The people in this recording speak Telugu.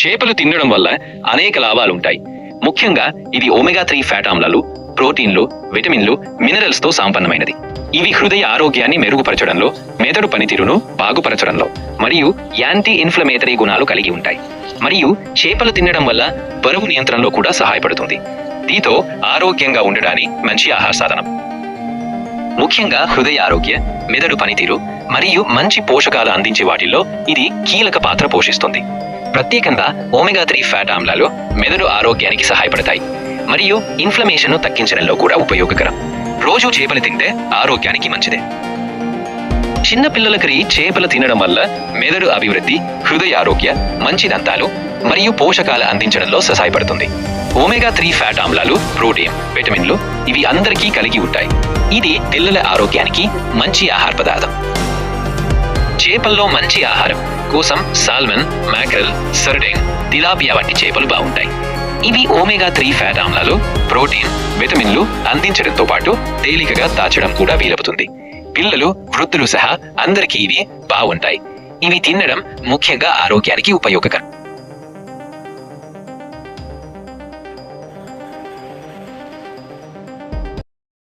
చేపలు తినడం వల్ల అనేక లాభాలుంటాయి. ముఖ్యంగా ఇది ఒమెగా త్రీ ఫ్యాట్ ఆమ్లాలు ప్రోటీన్లు విటమిన్లు మినరల్స్తో సంపన్నమైనది. ఇవి హృదయ ఆరోగ్యాన్ని మెరుగుపరచడంలో మెదడు పనితీరును బాగుపరచడంలో మరియు యాంటీ ఇన్ఫ్లమేటరీ గుణాలు కలిగి ఉంటాయి. మరియు చేపలు తినడం వల్ల బరువు నియంత్రణలో కూడా సహాయపడుతుంది. దీంతో ఆరోగ్యంగా ఉండడానికి మంచి ఆహార సాధనం. ముఖ్యంగా హృదయ ఆరోగ్య మెదడు పనితీరు మరియు మంచి పోషకాలు అందించే వాటిల్లో ఇది కీలక పాత్ర పోషిస్తుంది. ప్రత్యేకంగా ఓమెగా త్రీ ఫ్యాట్ ఆమ్లాలు మెదడు ఆరోగ్యానికి సహాయపడతాయి. మరియు ఇన్ఫ్లమేషన్ను తగ్గించడంలో కూడా ఉపయోగకరం. రోజు చేపలు తింటే ఆరోగ్యానికి మంచిదే. చిన్న పిల్లలకి చేపలు తినడం వల్ల మెదడు అభివృద్ధి హృదయ ఆరోగ్య మంచి దంతాలు మరియు పోషకాలు అందించడంలో సహాయపడుతుంది. ఓమెగా త్రీ ఫ్యాట్ ఆమ్లాలు ప్రోటీన్ విటమిన్లు ఇవి అందరికీ కలిగి ఉంటాయి. ఇది పిల్లల ఆరోగ్యానికి మంచి ఆహార పదార్థం. చేపల్లో మంచి ఆహారం. కోసం సాల్మన్ మ్యాక్రల్ సర్డెన్ తిలాపియా వంటి చేపలు బాగుంటాయి. ఇవి ఓమెగా త్రీ ఫ్యాట్ ఆమ్లాలు ప్రోటీన్ విటమిన్లు అందించడంతో పాటు తేలికగా దాచడం కూడా వీలవుతుంది. పిల్లలు వృద్ధులు సహా అందరికీ ఇవి బాగుంటాయి. ఇవి తినడం ముఖ్యంగా ఆరోగ్యానికి ఉపయోగకరం.